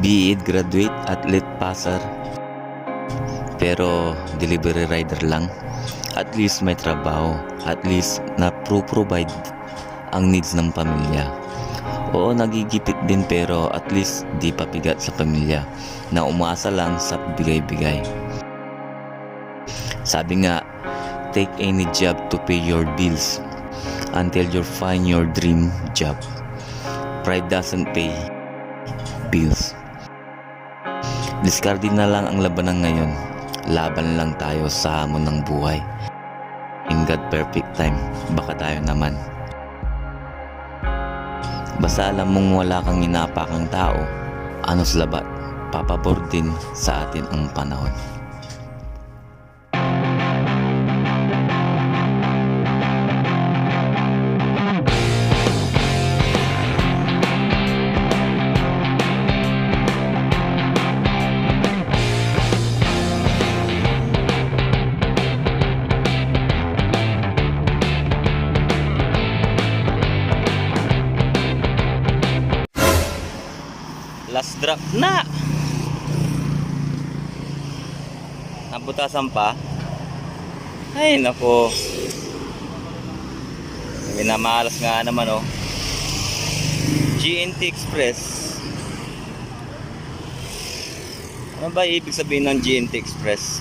be graduate, athlete, passer, pero delivery rider lang. At least may trabaho. At least na pro-provide ang needs ng pamilya. Oo, nagigipit din pero at least di papigat sa pamilya na umaasa lang sa bigay-bigay. Sabi nga, take any job to pay your bills until you find your dream job. Pride doesn't pay bills. Discardin na lang ang labanan ngayon. Laban lang tayo sa hamon ng buhay. In God perfect time, baka tayo naman. Basta alam mong wala kang inapakang tao, anos labat, papabor din sa atin ang panahon. Last drop na! Nabutasan pa. Ay, nako. Minamalas nga naman, oh. GNT Express. Ano ba ibig sabihin ng GNT Express?